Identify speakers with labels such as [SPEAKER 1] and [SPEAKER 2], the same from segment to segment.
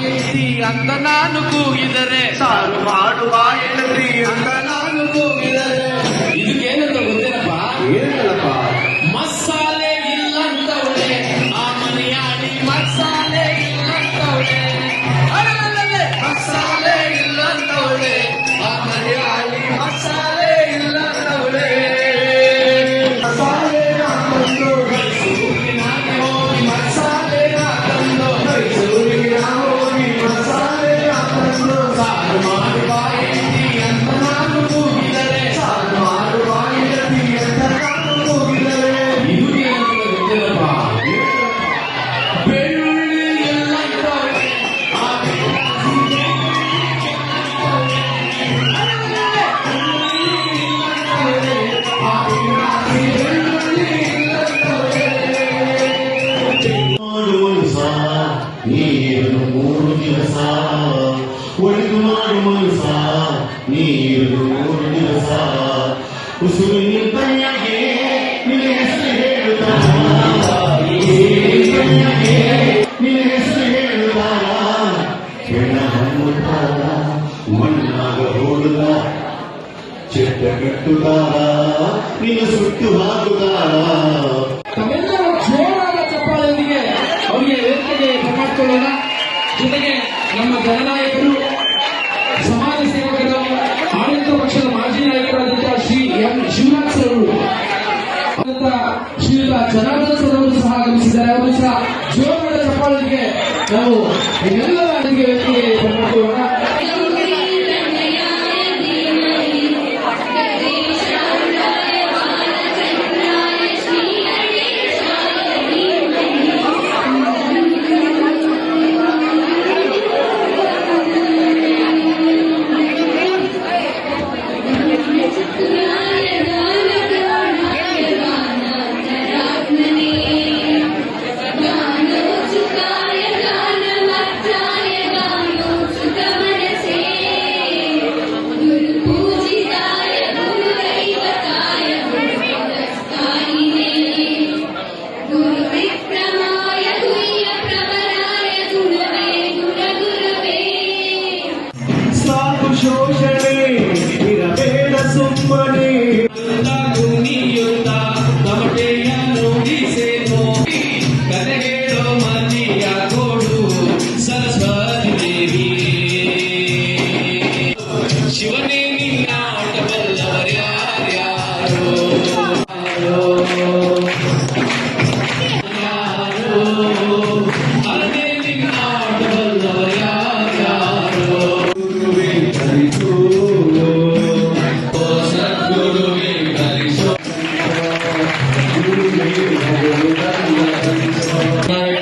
[SPEAKER 1] ಹೆಂಡತಿ ಅಂತ ನಾನು ಕೂಗಿದರೆ
[SPEAKER 2] ಸಾರು ಮಾಡುವ ಹೆಂಡತಿ ಅಂತ ನಾನು ಕೂಗಿದರೆ
[SPEAKER 3] ಮಣ್ಣಾಗ ಹೋಡುತ್ತ ಚೆಟ್ಟ ಕಟ್ಟುತ್ತಾರ ನಿನ್ನ ಸುಟ್ಟು ಹಾಕುತ್ತಾರ
[SPEAKER 1] ಅವರಿಗೆ ಜೊತೆಗೆ ನಮ್ಮ ಜನನಾಯಕರು, ಸಮಾಜ ಸೇವಕರ, ಆಡಳಿತ ಪಕ್ಷದ ಮಾಜಿ ನಾಯಕರಾದಂತಹ ಶ್ರೀ ಎಂ. ಶಿವರಾಜ್ ಅವರು ಶ್ರೀಯುತ ಜನಾರ್ದನ್ ಸರ್ ಅವರು ಸಹ ಆಗಮಿಸಿದ್ದಾರೆ. ಅವರು ಸಹ ನಾವು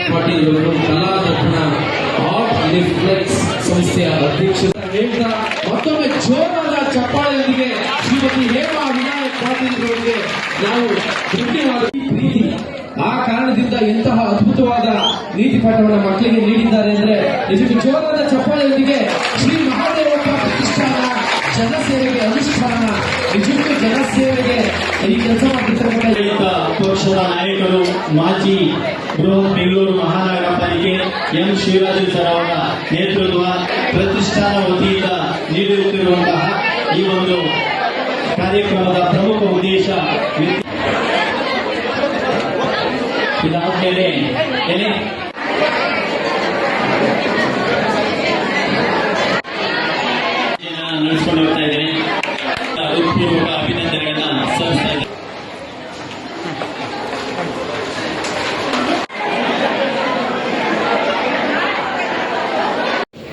[SPEAKER 1] ಪಾಟೀಲ್ ಅವರು ಕಲಾರತ್ನ ಆರ್ಟ್ ರಿಫ್ಲೆಕ್ಸ್ ಸಂಸ್ಥೆಯ ಅಧ್ಯಕ್ಷ ಹೇಳ್ತಾ ಮತ್ತೊಮ್ಮೆ ಜೋರಾದ ಚಪ್ಪಾಳೆಯೊಂದಿಗೆ ಶ್ರೀಮತಿ ಹೇಮಾ ವಿನಾಯಕ್ ಪಾಟೀಲ್ ಅವರಿಗೆ ನಾವು ಧನ್ಯವಾದ ಪ್ರೀತಿ ಆ ಕಾರಣದಿಂದ ಎಂತಹ ಅದ್ಭುತವಾದ ನೀತಿ ಪಾಠವನ್ನು ಮಕ್ಕಳಿಗೆ ನೀಡಿದ್ದಾರೆ ಅಂದ್ರೆ ನಿಜಕ್ಕೆ ಜೋರಾದ ಚಪ್ಪಾಳೆಯೊಂದಿಗೆ ಶ್ರೀ ಮಹಾದೇವಪ್ಪ ಪ್ರತಿಷ್ಠಾನ ಜನಸೇವೆಗೆ ನಿಜಕ್ಕೂ ಜನಸೇವೆಗೆ ಈ ಕೆಲಸ ಮಾಡಿರ್ತಕ್ಕಂಥ
[SPEAKER 3] ಪಕ್ಷದ ನಾಯಕರು ಮಾಜಿ ಬೃಹತ್ ಬೆಂಗಳೂರು ಮಹಾನಗರ ಪಾಲಿಕೆ ಎಂ ಶಿವರಾಜು ಸರ್ ಅವರ ನೇತೃತ್ವ ಪ್ರತಿಷ್ಠಾನ ವತಿಯಿಂದ ನೀಡುತ್ತಿರುವಂತಹ ಈ ಒಂದು ಕಾರ್ಯಕ್ರಮದ ಪ್ರಮುಖ ಉದ್ದೇಶ ಇದಾದ್ಮೇಲೆ ಎಲೆ. ನಡೆಸ್ಕೊಂಡು ಹೋಗ್ತಾ ಇದ್ದೇನೆ. ಹೃತ್ಪೂರ್ವಕ ಅಭಿನಂದನೆಗಳನ್ನ ಸಲ್ಲಿಸ್ತಾ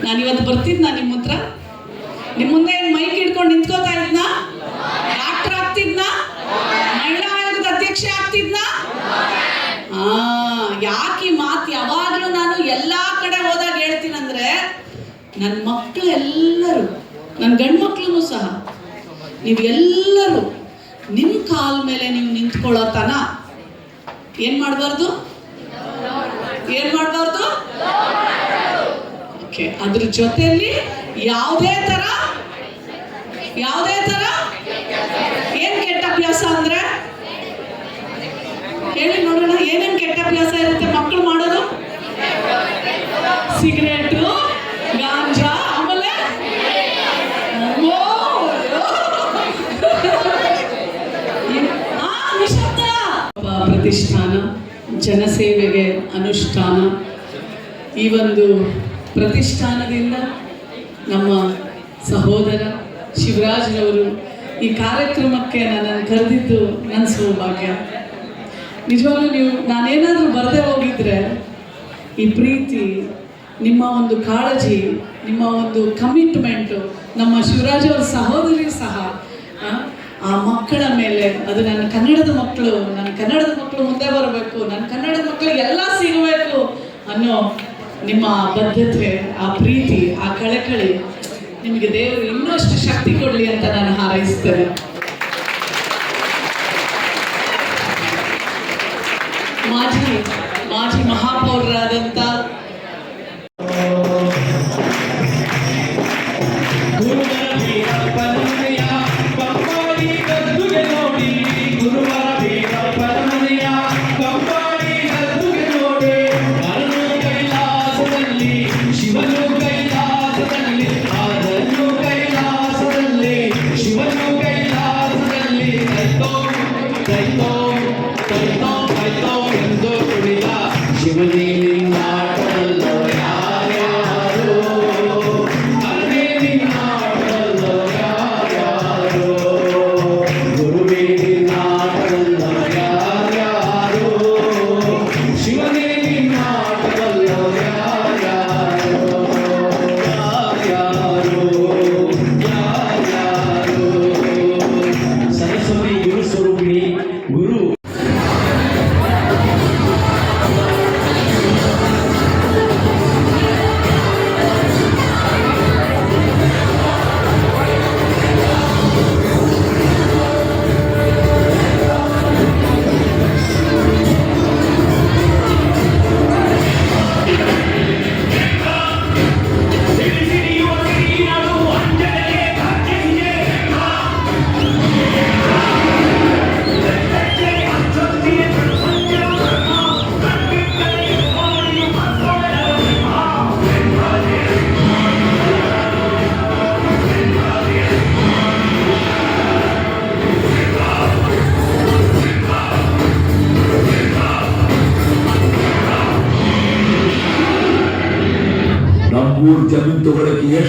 [SPEAKER 3] ನಾನು
[SPEAKER 4] ಇವತ್ತು ಬರ್ತಿದ್ನ ನಿಮ್ಮ ಹತ್ರ? ನಿಮ್ಮ ಮುಂದೆ ಮೈಕ್ ಹಿಡ್ಕೊಂಡು ನಿಂತ್ಕೋತಾ ಇದ್ನ? ಡಾಕ್ಟರ್ ಆಗ್ತಿದ್ನ? ಮಹಿಳಾ ಆಯೋಗದ ಅಧ್ಯಕ್ಷೆ ಆಗ್ತಿದ್ನ? ಆ, ಯಾಕೆ ಮಾತು ಯಾವಾಗಲೂ ನಾನು ಎಲ್ಲಾ ಕಡೆ ಹೋದಾಗ ಹೇಳ್ತೀನಂದ್ರೆ ನನ್ನ ಮಕ್ಕಳು ಎಲ್ಲರೂ ನನ್ನ ಗಂಡು ಮಕ್ಕಳು ಸಹ ನೀವು ಎಲ್ಲರೂ ನಿಮ್ಮ ಕಾಲ ಮೇಲೆ ನೀವು ನಿಂತ್ಕೊಳ್ಳೋ ತನ ಏನ್ ಮಾಡಬಾರ್ದು? ಏನ್ ಮಾಡಬಾರ್ದು? ಓಕೆ ಅದ್ರ ಜೊತೆಯಲ್ಲಿ ಯಾವುದೇ ತರ ಯಾವುದೇ ತರ ಏನ್ ಕೆಟ್ಟ ಅಭ್ಯಾಸ ಅಂದ್ರೆ? ಹೇಳಿ ನೋಡೋಣ, ಏನೇನ್ ಕೆಟ್ಟ ಅಭ್ಯಾಸ ಇರುತ್ತೆ ಮಕ್ಕಳು ಮಾಡೋದು? ಸಿಗರೇಟು ಪ್ರತಿಷ್ಠಾನ, ಜನಸೇವೆಗೆ ಅನುಷ್ಠಾನ. ಈ ಒಂದು ಪ್ರತಿಷ್ಠಾನದಿಂದ ನಮ್ಮ ಸಹೋದರ ಶಿವರಾಜ್ರವರು ಈ ಕಾರ್ಯಕ್ರಮಕ್ಕೆ ನನ್ನನ್ನು ಕರೆದಿದ್ದು ನನ್ನ ಸೌಭಾಗ್ಯ. ನಿಜವಾಗ್ಲೂ ನೀವು, ನಾನೇನಾದರೂ ಬರದೆ ಹೋಗಿದ್ರೆ ಈ ಪ್ರೀತಿ, ನಿಮ್ಮ ಒಂದು ಕಾಳಜಿ, ನಿಮ್ಮ ಒಂದು ಕಮಿಟ್ಮೆಂಟು ನಮ್ಮ ಶಿವರಾಜ್ ಅವರ ಸಹೋದರಿ ಸಹ ಆ, ಮಕ್ಕಳ ಮೇಲೆ ಅದು ನನ್ನ ಕನ್ನಡದ ಮಕ್ಕಳು ನನ್ನ ಕನ್ನಡದ ಮಕ್ಕಳು ಮುಂದೆ ಬರಬೇಕು ನನ್ನ ಕನ್ನಡದ ಮಕ್ಕಳು ಎಲ್ಲ ಸಿಗಬೇಕು ಅನ್ನೋ ನಿಮ್ಮ ಬದ್ಧತೆ ಆ ಪ್ರೀತಿ ಆ ಕಳಕಳಿ ನಿಮಗೆ ದೇವರು ಇನ್ನಷ್ಟು ಶಕ್ತಿ ಕೊಡಲಿ ಅಂತ ನಾನು ಹಾರೈಸ್ತೇನೆ. ಮಾಜಿ ಮಾಜಿ ಮಹಾಪೌರರಾದಂಥ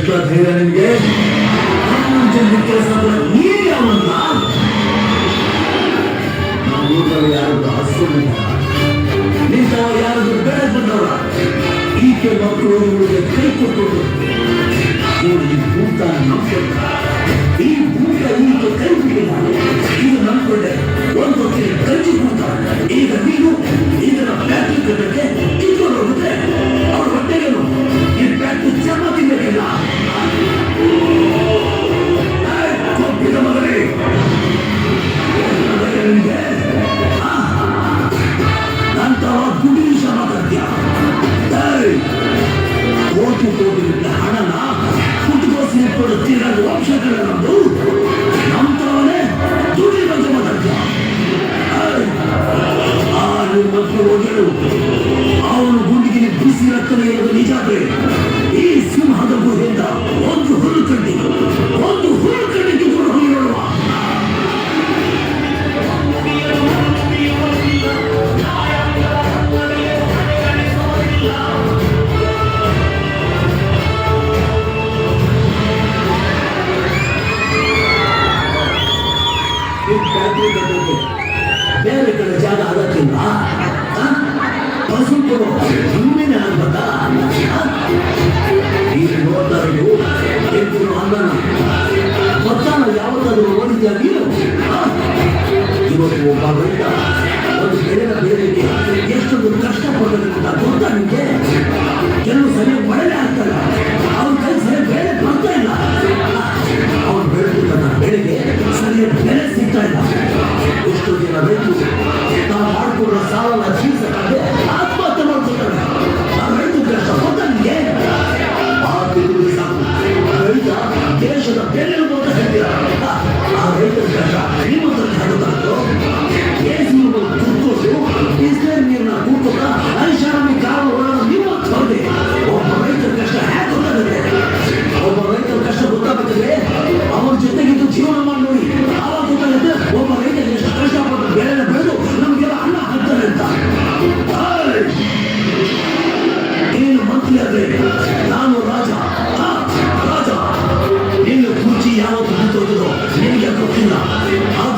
[SPEAKER 5] ಎಷ್ಟು ಧೈರ್ಯ ನಿಮಗೆ. ಕೆಲಸ ಅವನ್ನ ನಮ್ಮೂರಲ್ಲಿ ಯಾರು ಹಸು ನಿಂತವ ಯಾರು ಬೆಳೆ ಬಂದವರ. ಈಕೆ ಮಕ್ಕಳು ಕೈ ಕೊಟ್ಟರು ಈ ಭೂತ ನಂಬಿಕೊಂಡ ಈ ಭೂತ ಈಕೆ ಕೈ ಒಂದು ಹೊತ್ತಿಗೆ ಕಜ್ಜಿ ಭೂತ. ಈಗ ನೀನು ಇದನ್ನ ಬ್ಯಾಟ್ರಿ ಕಟ್ಟಕ್ಕೆ ಕಿತ್ಕೊಂಡು ಹೋಗುತ್ತೆ ಕೋಟಿ ಕೋಟಿ ಹಣನ ಕುಟುಂಬ ಇಟ್ಕೊಂಡು ತಿನ್ನೋದು ವಂಶಗಳ ನಮ್ದು ನಮ್ತವನೇ ದುಡಿ ಬಗ್ಗೆ ಮಾತಾಡ್ತೀಯ ಏಯ್, ಆ ನಿಮ್ಮ ಮಕ್ಕಳು ಅವನು ಗುಂಡಿಗೆ ಬಿಸಿ ರಕ್ತದ ಇರೋದು ನಿಜ ಬೇರೆ ಕಡೆ ಜಾಗ ಆಗಕ್ಕಿಲ್ಲ ಸ್ವಲ್ಪ ಹಿಂದಿನ ಅನ್ಬತ್ತ ಈ ನೋಡ್ತಾ ಇದ್ದು ಎದ್ದು ಅನ್ನನ ಮತ್ತಾನ ಯಾವುದಾದ್ರೂ ನೋಡಿದ್ಯಾ ನೀನು? ಇವತ್ತು ಒಬ್ಬ ರೈತ ಒಂದು ಬೆಳೆನ ಬೆಳೆಗೆ ಎಷ್ಟೊಂದು ಕಷ್ಟಪಡೋದ್ರಿಂದ ಗೊತ್ತಾ ನಿಮಗೆ ಕೆಲವು ಸರಿಯಾಗಿ ಮಳೆನೇ ಆಗ್ತಲ್ಲ. ということを、が。